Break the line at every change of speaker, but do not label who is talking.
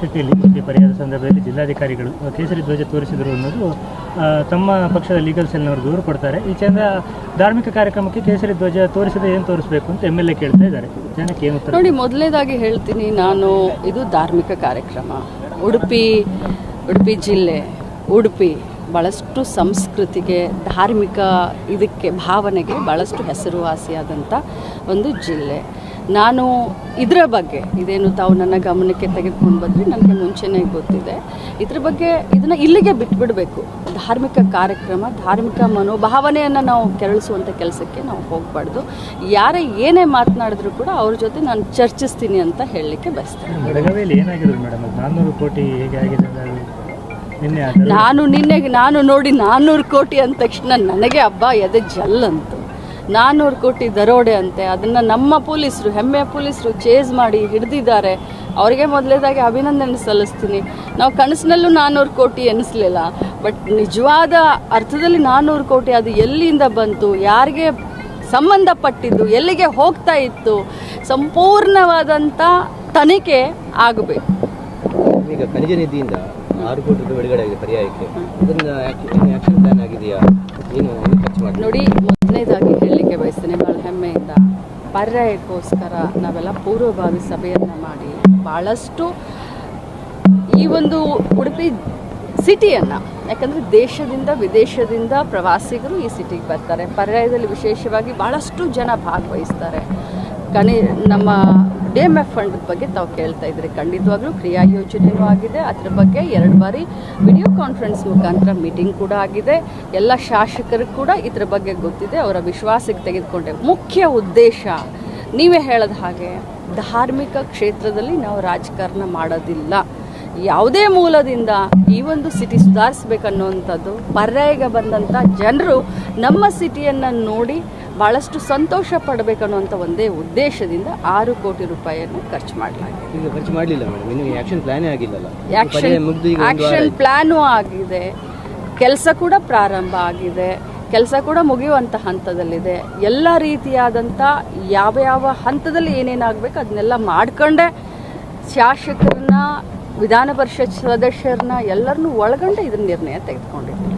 ಸ್ಥಿತಿಯಲ್ಲಿ ಬಗ್ಗೆ ಪರಿಹಾರ ಸಂದರ್ಭದಲ್ಲಿ ಜಿಲ್ಲಾಧಿಕಾರಿಗಳು ಕೇಸರಿ ಧ್ವಜ ತೋರಿಸಿದರು ಅನ್ನೋದು ತಮ್ಮ ಪಕ್ಷದ ಲೀಗಲ್ ಸೆಲ್ನವರು ದೂರು ಕೊಡ್ತಾರೆ. ಈ ಚಂದ ಧಾರ್ಮಿಕ ಕಾರ್ಯಕ್ರಮಕ್ಕೆ ಕೇಸರಿ ಧ್ವಜ ತೋರಿಸದೆ ಏನು ತೋರಿಸಬೇಕು ಅಂತ ಎಂ ಎಲ್ ಎ ಕೇಳ್ತಾ ಇದ್ದಾರೆ. ಜನಕ್ಕೆ ಏನು
ನೋಡಿ ಮೊದಲನೇದಾಗಿ ಹೇಳ್ತೀನಿ, ನಾನು ಇದು ಧಾರ್ಮಿಕ ಕಾರ್ಯಕ್ರಮ. ಉಡುಪಿ ಉಡುಪಿ ಜಿಲ್ಲೆ, ಉಡುಪಿ ಭಾಳಷ್ಟು ಸಂಸ್ಕೃತಿಗೆ, ಧಾರ್ಮಿಕ ಇದಕ್ಕೆ, ಭಾವನೆಗೆ ಭಾಳಷ್ಟು ಹೆಸರುವಾಸಿಯಾದಂಥ ಒಂದು ಜಿಲ್ಲೆ. ನಾನು ಇದರ ಬಗ್ಗೆ ಇದೇನು ತಾವು ನನ್ನ ಗಮನಕ್ಕೆ ತೆಗೆದುಕೊಂಡು ಬಂದರೆ ನನಗೆ ಮುಂಚೆನೇ ಗೊತ್ತಿದೆ. ಇದ್ರ ಬಗ್ಗೆ ಇದನ್ನು ಇಲ್ಲಿಗೆ ಬಿಟ್ಬಿಡಬೇಕು. ಧಾರ್ಮಿಕ ಕಾರ್ಯಕ್ರಮ ಧಾರ್ಮಿಕ ಮನೋಭಾವನೆಯನ್ನು ನಾವು ಕೆರಳಿಸುವಂಥ ಕೆಲಸಕ್ಕೆ ನಾವು ಹೋಗಬಾರ್ದು. ಯಾರೇ ಏನೇ ಮಾತನಾಡಿದ್ರು ಕೂಡ ಅವ್ರ ಜೊತೆ ನಾನು ಚರ್ಚಿಸ್ತೀನಿ ಅಂತ ಹೇಳಲಿಕ್ಕೆ ಬಯಸ್ತೇನೆ.
ಅಂತ
ನಾನು ನಿನ್ನೆ ನಾನು ನೋಡಿ ನಾನ್ನೂರು ಕೋಟಿ ಅಂದ ತಕ್ಷಣ ನನಗೆ ಹಬ್ಬ ಎದೆ ಜಲ್ಲಂತು. ನಾನ್ನೂರು ಕೋಟಿ ದರೋಡೆ ಅಂತೆ. ಅದನ್ನು ನಮ್ಮ ಪೊಲೀಸರು ಹೆಮ್ಮೆ ಪೊಲೀಸರು ಚೇಸ್ ಮಾಡಿ ಹಿಡಿದಿದ್ದಾರೆ. ಅವರಿಗೆ ಮೊದಲೇದಾಗಿ ಅಭಿನಂದನೆ ಸಲ್ಲಿಸ್ತೀನಿ. ನಾವು ಕನಸಿನಲ್ಲೂ ನಾನ್ನೂರು ಕೋಟಿ ಎನಿಸ್ಲಿಲ್ಲ. ಬಟ್ ನಿಜವಾದ ಅರ್ಥದಲ್ಲಿ ನಾನ್ನೂರು ಕೋಟಿ ಅದು ಎಲ್ಲಿಂದ ಬಂತು? ಯಾರಿಗೆ ಸಂಬಂಧಪಟ್ಟಿದ್ದು? ಎಲ್ಲಿಗೆ ಹೋಗ್ತಾ ಇತ್ತು? ಸಂಪೂರ್ಣವಾದಂಥ ತನಿಖೆ ಆಗಬೇಕು.
ಈಗ ಖನಿಜ ನಿಧಿಯಿಂದ ಆರು ಕೋಟಿ ರೂಪಾಯಿ ಬಿಡುಗಡೆ ಆಗಿದೆ ಪರ್ಯಾಯಕ್ಕೆ. ಅದನ್ನ ಆಕ್ಷನ್ ಪ್ಲಾನ್ ಆಗಿದೆಯಾ? ಏನು ಏನು ಖರ್ಚು ಮಾಡಿ
ನೋಡಿ ಮೊದಲನೇದಾಗಿ ಹೆಮ್ಮೆಯಿಂದ ಪರ್ಯಾಯಕ್ಕೋಸ್ಕರ ನಾವೆಲ್ಲ ಪೂರ್ವಭಾವಿ ಸಭೆಯನ್ನು ಮಾಡಿ ಭಾಳಷ್ಟು ಈ ಒಂದು ಉಡುಪಿ ಸಿಟಿಯನ್ನು, ಯಾಕಂದರೆ ದೇಶದಿಂದ ವಿದೇಶದಿಂದ ಪ್ರವಾಸಿಗರು ಈ ಸಿಟಿಗೆ ಬರ್ತಾರೆ. ಪರ್ಯಾಯದಲ್ಲಿ ವಿಶೇಷವಾಗಿ ಭಾಳಷ್ಟು ಜನ ಭಾಗವಹಿಸ್ತಾರೆ. ಗಣಿ ನಮ್ಮ ಡಿ ಎಂ ಎಫ್ ಫಂಡ್ ಬಗ್ಗೆ ತಾವು ಕೇಳ್ತಾ ಇದ್ರಿ. ಖಂಡಿತವಾಗ್ಲೂ ಕ್ರಿಯಾ ಯೋಜನೆಯೂ ಆಗಿದೆ. ಅದ್ರ ಬಗ್ಗೆ ಎರಡು ಬಾರಿ ವಿಡಿಯೋ ಕಾನ್ಫರೆನ್ಸ್ ಮುಖಾಂತರ ಮೀಟಿಂಗ್ ಕೂಡ ಆಗಿದೆ. ಎಲ್ಲ ಶಾಸಕರು ಕೂಡ ಇದ್ರ ಬಗ್ಗೆ ಗೊತ್ತಿದೆ. ಅವರ ವಿಶ್ವಾಸಕ್ಕೆ ತೆಗೆದುಕೊಂಡೆ. ಮುಖ್ಯ ಉದ್ದೇಶ, ನೀವೇ ಹೇಳದ ಹಾಗೆ ಧಾರ್ಮಿಕ ಕ್ಷೇತ್ರದಲ್ಲಿ ನಾವು ರಾಜಕಾರಣ ಮಾಡೋದಿಲ್ಲ. ಯಾವುದೇ ಮೂಲದಿಂದ ಈ ಒಂದು ಸಿಟಿ ಸುಧಾರಿಸ್ಬೇಕನ್ನುವಂಥದ್ದು ಪರ್ಯಾಯಗೆ ಬಂದಂಥ ಜನರು ನಮ್ಮ ಸಿಟಿಯನ್ನು ನೋಡಿ ಭಾಳಷ್ಟು ಸಂತೋಷ ಪಡಬೇಕನ್ನುವಂಥ ಒಂದೇ ಉದ್ದೇಶದಿಂದ ಆರು ಕೋಟಿ ರೂಪಾಯಿಯನ್ನು ಖರ್ಚು ಮಾಡಲಾಗಿದೆ.
ಈಗ ಖರ್ಚು ಮಾಡಲಿಲ್ಲ ಮೇಡಮ್ ಇನ್ನು ಆಕ್ಷನ್ ಪ್ಲಾನೇ ಆಗಿಲ್ಲಲ್ಲ?
ಆಕ್ಷನ್
ಪರ್ಯಾಯ ಮುಗ್ದು ಈಗ ಒಂದು ವಾರ
ಆಕ್ಷನ್
ಆಯ್ತು.
ಪ್ಲಾನು ಆಗಿದೆ. ಕೆಲಸ ಕೂಡ ಪ್ರಾರಂಭ ಆಗಿದೆ. ಕೆಲಸ ಕೂಡ ಮುಗಿಯುವಂಥ ಹಂತದಲ್ಲಿದೆ. ಎಲ್ಲ ರೀತಿಯಾದಂಥ ಯಾವ ಯಾವ ಹಂತದಲ್ಲಿ ಏನೇನಾಗಬೇಕು ಅದನ್ನೆಲ್ಲ ಮಾಡ್ಕೊಂಡೆ ಶಾಸಕರನ್ನ ವಿಧಾನ ಪರಿಷತ್ ಸದಸ್ಯರನ್ನ ಎಲ್ಲರನ್ನೂ ಒಳಗೊಂಡೇ ಇದನ್ನ ನಿರ್ಣಯ ತೆಗೆದುಕೊಂಡಿದ್ದೀನಿ